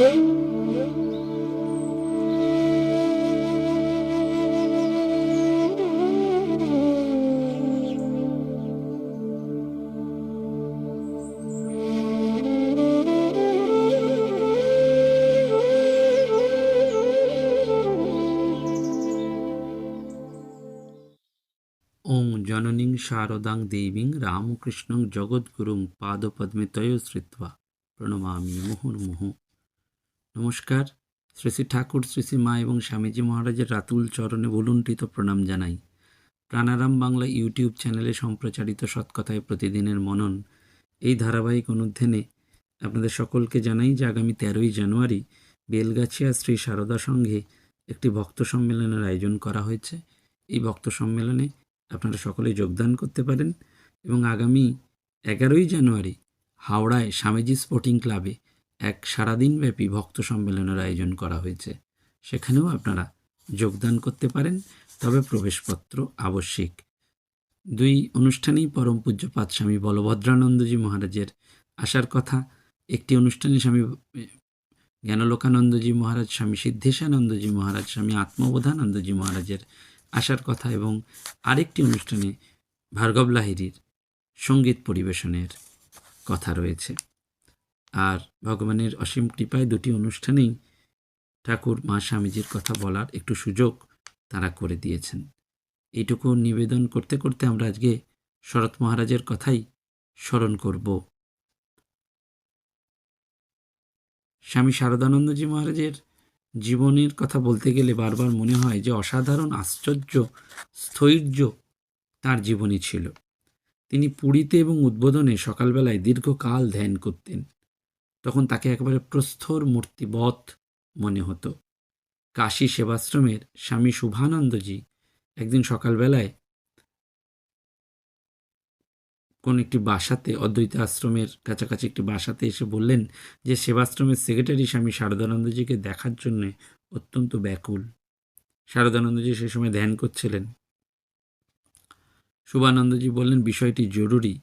ওং জননীং শারদাং দেবীং রামকৃষ্ণং জগদ্গুরুং পাদপদ্মে তয় শ্রিত্বা প্রণমামি মুহুর্মুহু নমস্কার। শ্রী শ্রী ঠাকুর, শ্রী শ্রী মা এবং স্বামীজি মহারাজের রাতুল চরণে ভুলুণ্ঠিত প্রণাম জানাই। প্রাণারাম বাংলা ইউটিউব চ্যানেলে সম্প্রচারিত সৎকথায় প্রতিদিনের মনন। এই ধারাবাহিক অনুধ্যানে আপনাদের সকলকে জানাই যে আগামী তেরোই জানুয়ারি বেলগাছিয়া শ্রী সারদা সংঘে একটি ভক্ত সম্মেলনের আয়োজন করা হয়েছে। এই ভক্ত সম্মেলনে আপনারা সকলে যোগদান করতে পারেন এবং আগামী এগারোই জানুয়ারি হাওড়ায় স্বামীজি স্পোর্টিং ক্লাবে এক সারাদিনব্যাপী ভক্ত সম্মেলনের আয়োজন করা হয়েছে। সেখানেও আপনারা যোগদান করতে পারেন, তবে প্রবেশপত্র আবশ্যিক। দুই অনুষ্ঠানেই পরম পূজ্যপাত স্বামী বলভদ্রানন্দজি মহারাজের আসার কথা। একটি অনুষ্ঠানে স্বামী জ্ঞানলোকানন্দজি মহারাজ, স্বামী সিদ্ধেশানন্দজি মহারাজ, স্বামী আত্মবোধানন্দজি মহারাজের আসার কথা এবং আরেকটি অনুষ্ঠানে ভার্গব লাহিড়ির সংগীত পরিবেশনের কথা রয়েছে। আর ভগবানের অসীম কৃপায় দুটি অনুষ্ঠানেই ঠাকুর মা স্বামীজির কথা বলার একটু সুযোগ তারা করে দিয়েছেন। এইটুকু নিবেদন করতে করতে আমরা আজকে শরৎ মহারাজের কথাই স্মরণ করব। স্বামী শারদানন্দজি মহারাজের জীবনের কথা বলতে গেলে বারবার মনে হয় যে অসাধারণ, আশ্চর্য, স্থৈর্য তার জীবনী ছিল। তিনি পুরীতে এবং উদ্বোধনে সকালবেলায় দীর্ঘকাল ধ্যান করতেন। তখন তাকে একেবারে প্রস্থর মূর্তিবৎ মনে হতো। কাশী সেবাশ্রমের স্বামী শুভানন্দজি একদিন সকালবেলায় কোন একটি বাসাতে, অদ্বৈত আশ্রমের কাছাকাছি একটি বাসাতে এসে বললেন যে, সেবাশ্রমের সেক্রেটারি স্বামী শারদানন্দজিকে দেখার জন্য অত্যন্ত ব্যাকুল। শারদানন্দজি সে সময় ধ্যান করছিলেন। শুভানন্দজি বললেন, বিষয়টি জরুরি।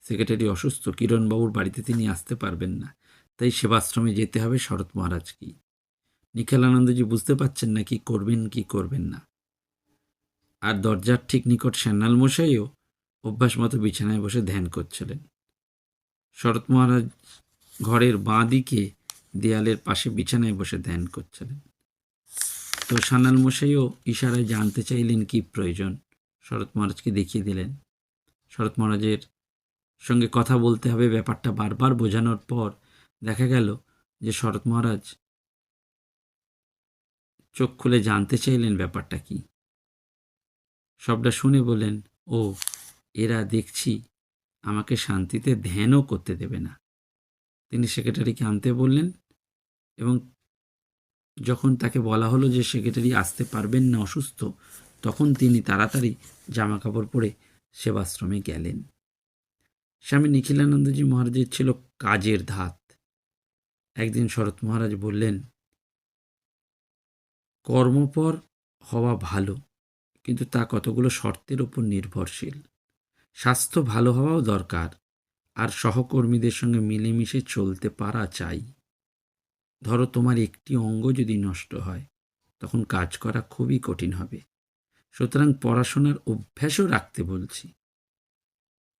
সেক্রেটারি অসুস্থ। কিরণবাবুর বাড়িতে তিনি আসতে পারবেন না। তাই সেবাশ্রমে যেতে হবে শরৎ মহারাজকে নিখিলানন্দজি বুঝতে পারছেন না কি করবেন কি করবেন না। আর দরজার ঠিক নিকট শ্যানাল মশাইও অভ্যাস মতো বিছানায় বসে ধ্যান করছিলেন। শরৎ মহারাজ ঘরের বাঁ দিকে দেয়ালের পাশে বিছানায় বসে ধ্যান করছিলেন। তো সানাল মশাইও ইশারায় জানতে চাইলেন কি প্রয়োজন? শরৎ মহারাজকে দেখিয়ে দিলেন। শরৎ মহারাজের সঙ্গে কথা বলতে হবে, ব্যাপারটা বারবার বোঝানোর পর দেখা গেল যে শরৎ মহারাজ চোখ খুলে জানতে চাইলেন ব্যাপারটা কি। সবটা শুনে বলেন ও, এরা দেখছি আমাকে শান্তিতে ধ্যানও করতে দেবে না। তিনি সেক্রেটারিকে আনতে বললেন এবং যখন তাকে বলা হলো যে সেক্রেটারি আসতে পারবেন না অসুস্থ, তখন তিনি তাড়াতাড়ি জামা কাপড় পরে সেবাশ্রমে গেলেন। স্বামী নিখিলানন্দজি মহারাজের ছিল কাজের ধাত। একদিন শরৎ মহারাজ বললেন, কর্মপর হওয়া ভালো, কিন্তু তা কতগুলো শর্তের ওপর নির্ভরশীল। স্বাস্থ্য ভালো হওয়াও দরকার, আর সহকর্মীদের সঙ্গে মিলেমিশে চলতে পারা চাই। ধরো তোমার একটি অঙ্গ যদি নষ্ট হয়, তখন কাজ করা খুবই কঠিন হবে। সুতরাং পড়াশোনার অভ্যাসও রাখতে বলছি।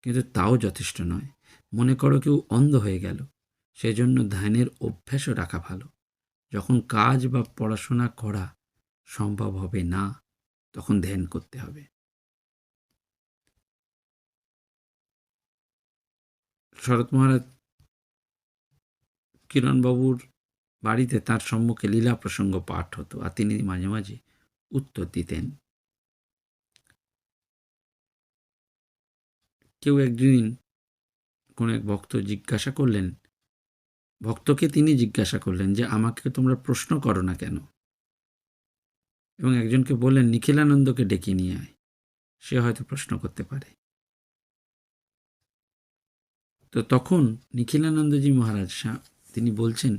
কিন্তু তাও যথেষ্ট নয়। মনে করো কেউ অন্ধ হয়ে গেল। সেজন্য ধ্যানের অভ্যাসও রাখা ভালো। যখন কাজ বা পড়াশোনা করা সম্ভব হবে না, তখন ধ্যান করতে হবে। শরৎ মহারাজ কিরণবাবুর বাড়িতে তার সম্মুখে লীলা প্রসঙ্গ পাঠ হতো আর তিনি মাঝে মাঝে উত্তর দিতেন। কেউ একদিন কোন এক ভক্ত জিজ্ঞাসা করলেন ভক্তকে তিনি জিজ্ঞাসা করলেন যে, আমাকে তোমরা প্রশ্ন করো না কেন? এবং একজনকে বললেন, নিখিলানন্দকে ডেকে নিয়ে আয়। সে হয়তো প্রশ্ন করতে পারে। তো তখন নিখিলানন্দজি মহারাজ তিনি বলছেন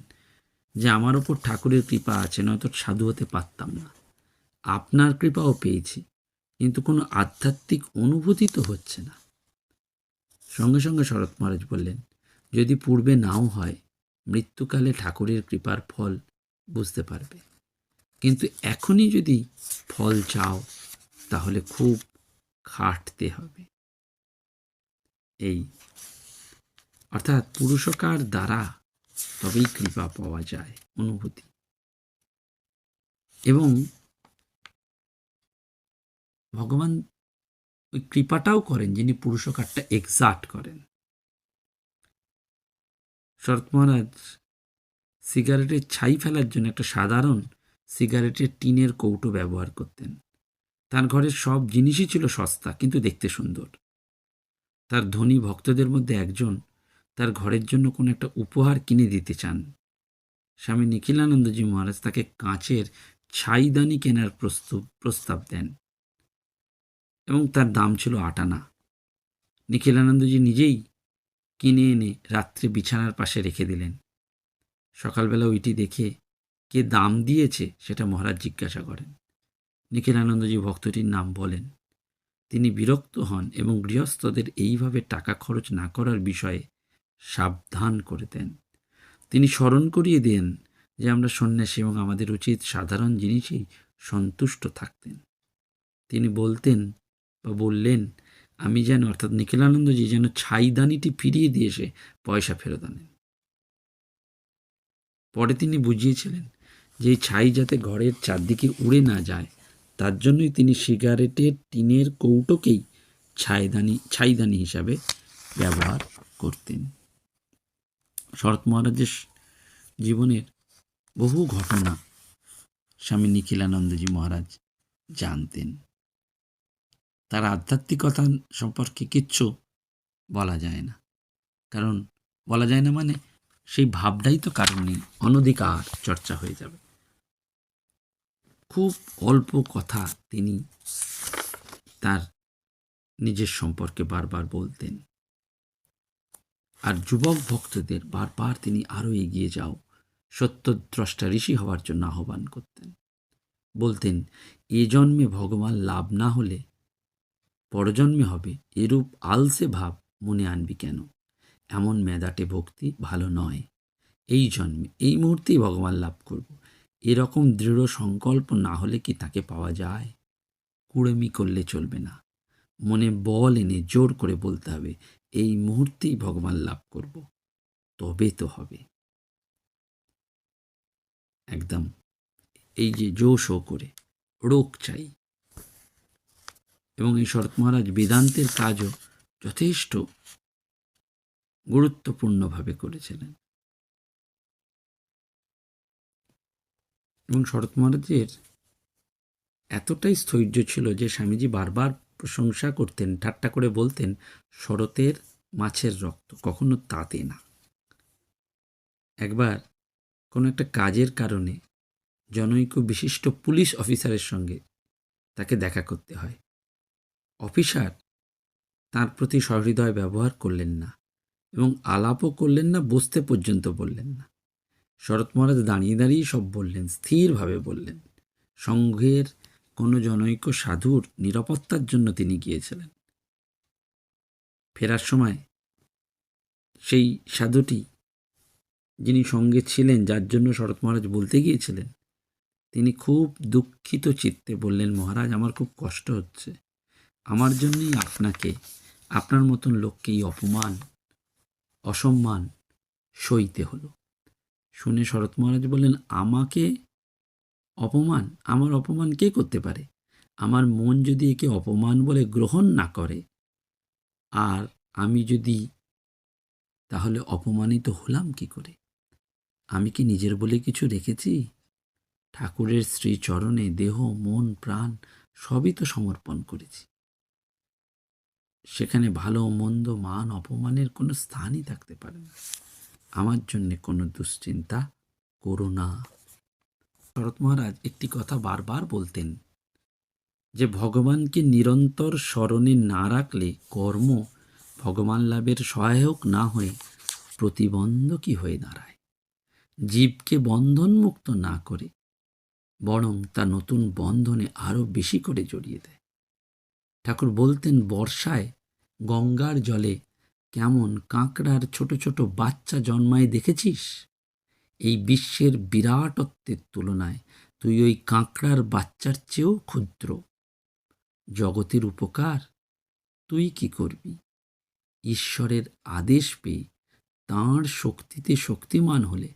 যে, আমার ওপর ঠাকুরের কৃপা আছে, নয়তো সাধু হতে পারতাম না। আপনার কৃপাও পেয়েছি, কিন্তু কোনো আধ্যাত্মিক অনুভূতি তো হচ্ছে না। সঙ্গে সঙ্গে শরৎ মহারাজ বললেন, যদি পূর্বে নাও হয় মৃত্যুকালে ঠাকুরের কৃপার ফল বুঝতে পারবে। কিন্তু এখনই যদি ফল চাও, তাহলে খুব খাটতে হবে। এই, অর্থাৎ পুরুষকার দ্বারা তবেই কৃপা পাওয়া যায়, অনুভূতি। এবং ভগবান ওই কৃপাটাও করেন, যিনি পুরুষকারটা এক্সাক্ট করেন। শরৎ মহারাজ সিগারেটের ছাই ফেলার জন্য একটা সাধারণ সিগারেটের টিনের কৌটো ব্যবহার করতেন। তার ঘরের সব জিনিসই ছিল সস্তা, কিন্তু দেখতে সুন্দর। তার ধনী ভক্তদের মধ্যে একজন তার ঘরের জন্য কোনো একটা উপহার কিনে দিতে চান। স্বামী নিখিলানন্দজি মহারাজ তাকে কাঁচের ছাইদানি কেনার প্রস্তুব প্রস্তাব দেন এবং তার দাম ছিল আটানা নিখিলানন্দজি নিজেই কিনে এনে রাত্রে বিছানার পাশে রেখে দিলেন। সকালবেলা ওইটি দেখে কে দাম দিয়েছে সেটা মহারাজ জিজ্ঞাসা করেন। নিখিলানন্দজি ভক্তটির নাম বলেন, তিনি বিরক্ত হন এবং গৃহস্থদের এইভাবে টাকা খরচ না করার বিষয়ে সাবধান করে দেন। তিনি স্মরণ করিয়ে দেন যে আমরা সন্ন্যাসী এবং আমাদের উচিত সাধারণ জিনিসেই সন্তুষ্ট থাকতেন। তিনি বলতেন বা বললেন আমি যেন, অর্থাৎ নিখিলানন্দজি যেন ছাইদানিটি ফিরিয়ে দিয়ে এসে পয়সা ফেরত আনেন। পরে তিনি বুঝিয়েছিলেন যে ছাই যাতে ঘরের চারদিকে উড়ে না যায়, তার জন্যই তিনি সিগারেটের টিনের কৌটোকেই ছাইদানি ছাইদানি হিসাবে ব্যবহার করতেন। শরৎ মহারাজের জীবনের বহু ঘটনা স্বামী নিখিলানন্দজি মহারাজ জানতেন। তার আধ্যাত্মিকতা সম্পর্কে কিচ্ছু বলা যায় না। কারণ বলা যায় না মানে সেই ভাবটাই তো কারণ অনধিকার চর্চা হয়ে যাবে। খুব অল্প কথা তিনি তার নিজের সম্পর্কে বারবার বলতেন। আর যুবক ভক্তদের বারবার তিনি আরও এগিয়ে যাও, সত্যদ্রষ্টা ঋষি হওয়ার জন্য আহ্বান করতেন। বলতেন, এ জন্মে ভগবান লাভ না হলে পরজন্মে হবে, এরূপ আলসে ভাব মনে আনবি কেন? এমন মেদাটে ভক্তি ভালো নয়। এই জন্মে, এই মুহূর্তেই ভগবান লাভ করব। এরকম দৃঢ় সংকল্প না হলে কি তাকে পাওয়া যায়? কুড়েমি করলে চলবে না। মনে বল এনে জোর করে বলতে হবে, এই মুহূর্তেই ভগবান লাভ করব। তবে তো হবে। একদম। এই যে জোশ করে, রোগ চাই। এবং এই শরৎ মহারাজ বেদান্তের কাজও যথেষ্ট গুরুত্বপূর্ণভাবে করেছিলেন। এবং শরৎ মহারাজের এতটাই স্থৈর্য ছিল যে স্বামীজি বারবার প্রশংসা করতেন, ঠাট্টা করে বলতেন, শরতের মাছের রক্ত কখনো তাতে না। একবার কোনো একটা কাজের কারণে জনৈক বিশিষ্ট পুলিশ অফিসারের সঙ্গে তাকে দেখা করতে হয়। অফিসার তার প্রতি সহৃদয় ব্যবহার করলেন না এবং আলাপও করলেন না বসতে পর্যন্ত বললেন না। শরৎ মহারাজ দাঁড়িয়ে দাঁড়িয়ে সব বললেন, স্থিরভাবে বললেন। সংঘের কোনো জনৈক সাধুর নিরাপত্তার জন্য তিনি গিয়েছিলেন। ফেরার সময় সেই সাধুটি যিনি সঙ্গে ছিলেন, যার জন্য শরৎ মহারাজ বলতে গিয়েছিলেন, তিনি খুব দুঃখিত চিত্তে বললেন, মহারাজ, আমার খুব কষ্ট হচ্ছে। আমার জন্যই আপনাকে, আপনার মতন লোককে এই অপমান, অসম্মান সইতে হলো। শুনে শরৎ মহারাজ বললেন, আমাকে অপমান? আমার অপমান কে করতে পারে? আমার মন যদি একে অপমান বলে গ্রহণ না করে, আর আমি যদি তাহলে অপমানিত হলাম কি করে? আমি কি নিজের বলে কিছু রেখেছি? ঠাকুরের শ্রীচরণে দেহ, মন, প্রাণ সবই তো সমর্পণ করেছি। সেখানে ভালো মন্দ মান অপমানের কোনো স্থানই থাকতে পারে না। আমার জন্যে কোনো দুশ্চিন্তা করো না। শরৎ মহারাজ একটি কথা বারবার বলতেন যে, ভগবানকে নিরন্তর স্মরণে না রাখলে কর্ম ভগবান লাভের সহায়ক না হয়ে প্রতিবন্ধকই হয়ে দাঁড়ায়। জীবকে বন্ধনমুক্ত না করে বরং তা নতুন বন্ধনে আরও বেশি করে জড়িয়ে দেয়। ঠাকুর বলতেন, বর্ষায় গঙ্গার জলে কেমন কাঁকড়ার ছোট ছোট বাচ্চা জন্মায় দেখেছিস? এই বিশ্বের বিরাটত্বের তুলনায় তুই ওই কাঁকড়ার বাচ্চার চেয়েও ক্ষুদ্র। জগতের উপকার তুই কি করবি? ঈশ্বরের আদেশ পেয়ে তাঁর শক্তিতে শক্তিমান হলে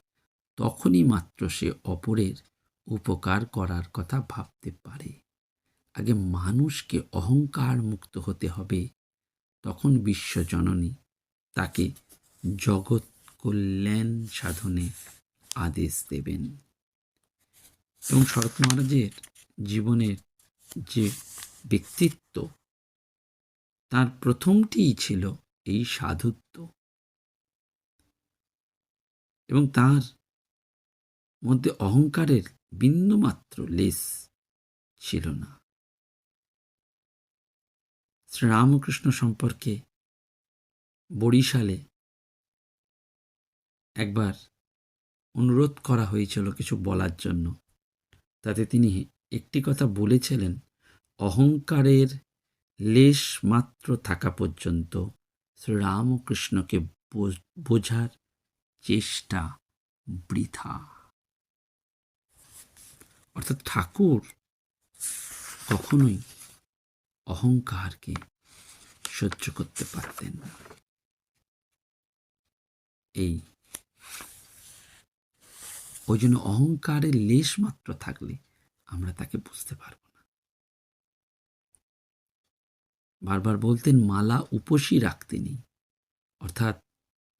তখনই মাত্র সে অপরের উপকার করার কথা ভাবতে পারে। আগে মানুষকে অহংকার মুক্ত হতে হবে, তখন বিশ্বজননী তাকে জগৎ কল্যাণ সাধনে আদেশ দেবেন। এবং শরৎ মহারাজের জীবনের যে ব্যক্তিত্ব, তার প্রথমটিই ছিল এই সাধুত্ব। এবং তার মধ্যে অহংকারের বিন্দুমাত্র লেস ছিল না। শ্রীরামকৃষ্ণ সম্পর্কে বরিশালে একবার অনুরোধ করা হয়েছিল কিছু বলার জন্য। তাতে তিনি একটি কথা বলেছিলেন, অহংকারের লেশ মাত্র থাকা পর্যন্ত শ্রীরামকৃষ্ণকে বোঝার চেষ্টা বৃথা। অর্থাৎ ঠাকুর কখনোই অহংকারকে সহ্য করতে পারতেন না। এই ওই জন্য অহংকারের লেশ মাত্র থাকলে আমরা তাকে বুঝতে পারব না। বারবার বলতেন, মালা উপসী রাখতে নেই। অর্থাৎ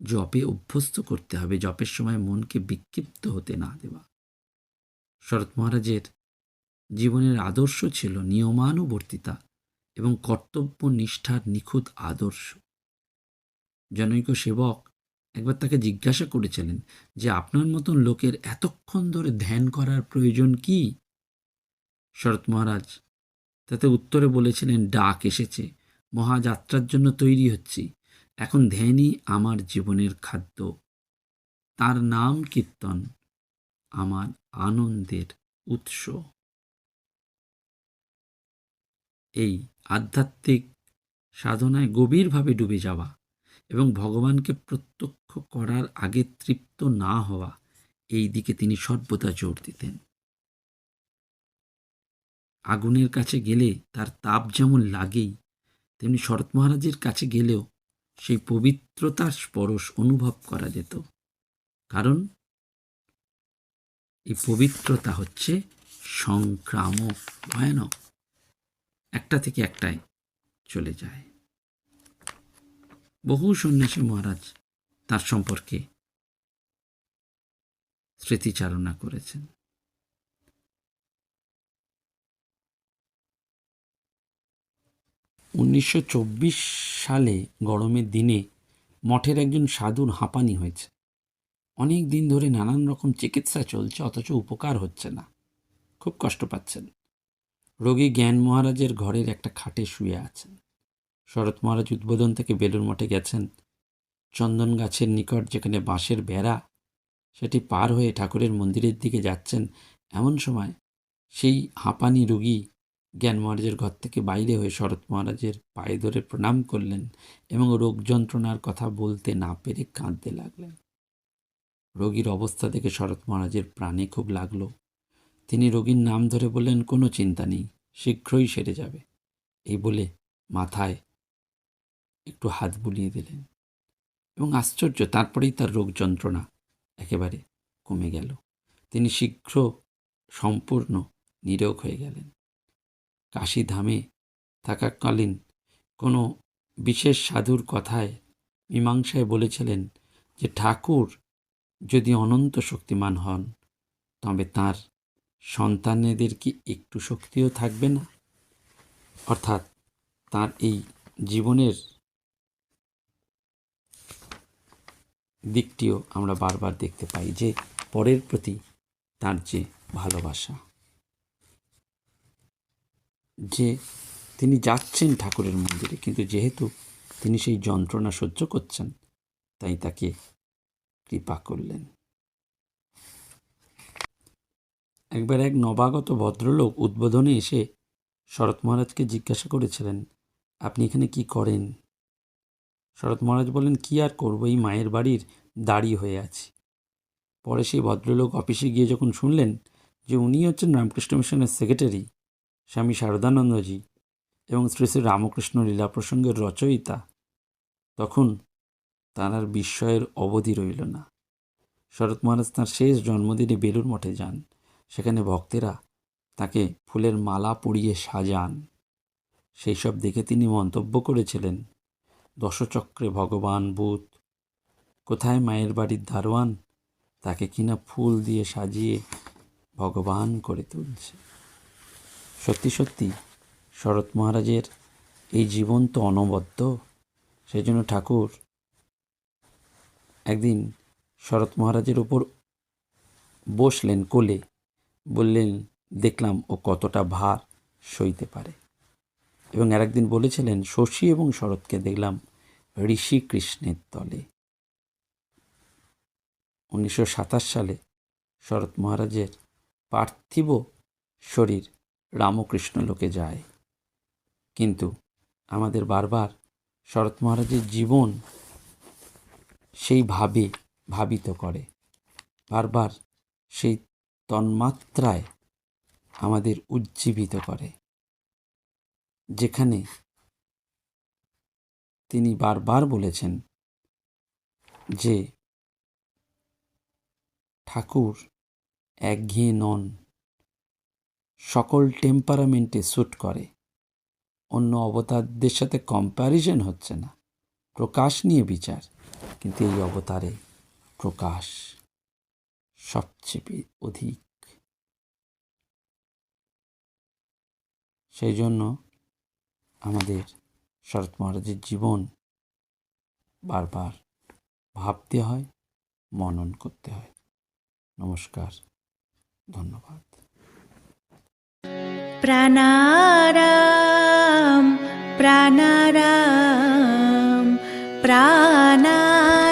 জপে অভ্যস্ত করতে হবে, জপের সময় মনকে বিক্ষিপ্ত হতে না দেওয়া। শরৎ মহারাজের জীবনের আদর্শ ছিল নিয়মানুবর্তিতা এবং কর্তব্য নিষ্ঠার নিখুঁত আদর্শ। জনৈক সেবক একবার তাকে জিজ্ঞাসা করেছিলেন যে, আপনার মতন লোকের এতক্ষণ ধরে ধ্যান করার প্রয়োজন কি? শরৎ মহারাজ তাতে উত্তরে বলেছিলেন, ডাক এসেছে, মহাযাত্রার জন্য তৈরি হচ্ছি। এখন ধ্যানই আমার জীবনের খাদ্য। তার নাম কীর্তন, আমার আনন্দের উৎস। এই আধ্যাত্মিক সাধনায় গভীরভাবে ডুবে যাওয়া এবং ভগবানকে প্রত্যক্ষ করার আগে তৃপ্ত না হওয়া, এই দিকে তিনি সর্বদা জোর দিতেন। আগুনের কাছে গেলে তার তাপ যেমন লাগেই, তেমনি শরৎ মহারাজের কাছে গেলেও সেই পবিত্রতার স্পরশ অনুভব করা যেত। কারণ এই পবিত্রতা হচ্ছে সংক্রামক ভয়ানক। একটা থেকে একটাই চলে যায়। বহু সন্ন্যাসী মহারাজ তার সম্পর্কে স্মৃতিচারণা করেছেন। উনিশশো চব্বিশ সালে গরমের দিনে মঠের একজন সাধুর হাঁপানি হয়েছে। অনেক দিন ধরে নানান রকম চিকিৎসা চলছে, অথচ উপকার হচ্ছে না। খুব কষ্ট পাচ্ছেন। রোগী জ্ঞান মহারাজের ঘরের একটা খাটে শুয়ে আছেন। শরৎ মহারাজ উদ্বোধন থেকে বেলুর মঠে গেছেন। চন্দন গাছের নিকট যেখানে বাঁশের বেড়া, সেটি পার হয়ে ঠাকুরের মন্দিরের দিকে যাচ্ছেন। এমন সময় সেই হাঁপানি রোগী জ্ঞান মহারাজের ঘর থেকে বাইরে হয়ে শরৎ মহারাজের পায়ে ধরে প্রণাম করলেন এবং রোগ যন্ত্রণার কথা বলতে না পেরে কাঁদতে লাগলেন। রোগীর অবস্থা দেখে শরৎ মহারাজের প্রাণে খুব লাগল। তিনি রোগীর নাম ধরে বললেন, কোনো চিন্তা নেই, শীঘ্রই সেরে যাবে। এই বলে মাথায় একটু হাত বুলিয়ে দিলেন। এবং আশ্চর্য, তারপরেই তার রোগ যন্ত্রণা একেবারে কমে গেল। তিনি শীঘ্র সম্পূর্ণ নিরোগ হয়ে গেলেন। কাশী ধামে থাকাকালীন কোনো বিশেষ সাধুর কথায় মীমাংসায় বলেছিলেন যে, ঠাকুর যদি অনন্ত শক্তিমান হন, তবে তার সন্তানেদের কি একটু শক্তিও থাকবে না? অর্থাৎ তার এই জীবনের দিকটিও আমরা বারবার দেখতে পাই যে পরের প্রতি তার যে ভালোবাসা, যে তিনি যাচ্ছেন ঠাকুরের মন্দিরে, কিন্তু যেহেতু তিনি সেই যন্ত্রণা সহ্য করছেন, তাই তাকে কৃপা করলেন। একবার এক নবাগত ভদ্রলোক উদ্বোধনে এসে শরৎ মহারাজকে জিজ্ঞাসা করেছিলেন, আপনি এখানে কি করেন? শরৎ মহারাজ বলেন কি আর করব? এই মায়ের বাড়ির দাড়ি হয়ে আছি। পরে সেই ভদ্রলোক অফিসে গিয়ে যখন শুনলেন যে উনি হচ্ছেন রামকৃষ্ণ মিশনের সেক্রেটারি, স্বামী শারদানন্দজি এবং শ্রী শ্রী রামকৃষ্ণ লীলা প্রসঙ্গের রচয়িতা, তখন তার আর বিস্ময়ের অবধি রইল না। শরৎ মহারাজ তাঁর শেষ জন্মদিনে বেলুর মঠে যান। সেখানে ভক্তেরা তাকে ফুলের মালা পরিয়ে সাজান। সেই সব দেখে তিনি মন্তব্য করেছিলেন, দশচক্রে ভগবান বুধ কোথায় মায়ের বাড়ির দারোয়ান? তাকে কিনা ফুল দিয়ে সাজিয়ে ভগবান করে তুলছে? সত্যি সত্যি, শরৎ মহারাজের এই জীবন তো অনবদ্য। সেই জন্য ঠাকুর, একদিন শরৎ মহারাজের ওপর বসলেন কোলে। বললেন, দেখলাম ও কতটা ভার সইতে পারে। এবং আর একদিন বলেছিলেন, শশী এবং শরৎকে দেখলাম ঋষি কৃষ্ণের তলে। উনিশশো সাতাশ সালে শরৎ মহারাজের পার্থিব শরীর রামকৃষ্ণ লোকে যায়। কিন্তু আমাদের বারবার শরৎ মহারাজের জীবন সেই ভাবে ভাবিত করে। বারবার সেই তন্মাত্রায় আমাদের উজ্জীবিত করে। যেখানে তিনি বারবার বলেছেন যে, ঠাকুর একঘেয়ে নন। সকল টেম্পারামেন্টে স্যুট করে। অন্য অবতারদের সাথে কম্প্যারিজন হচ্ছে না। প্রকাশ নিয়ে বিচার। কিন্তু এই অবতারে প্রকাশ সবচেয়ে অধিক। সেই জন্য আমাদের শরৎ মহারাজের জীবন বারবার ভাবতে হয়, মনন করতে হয়। নমস্কার, ধন্যবাদ। প্রাণারাম প্রাণারাম প্রাণারাম।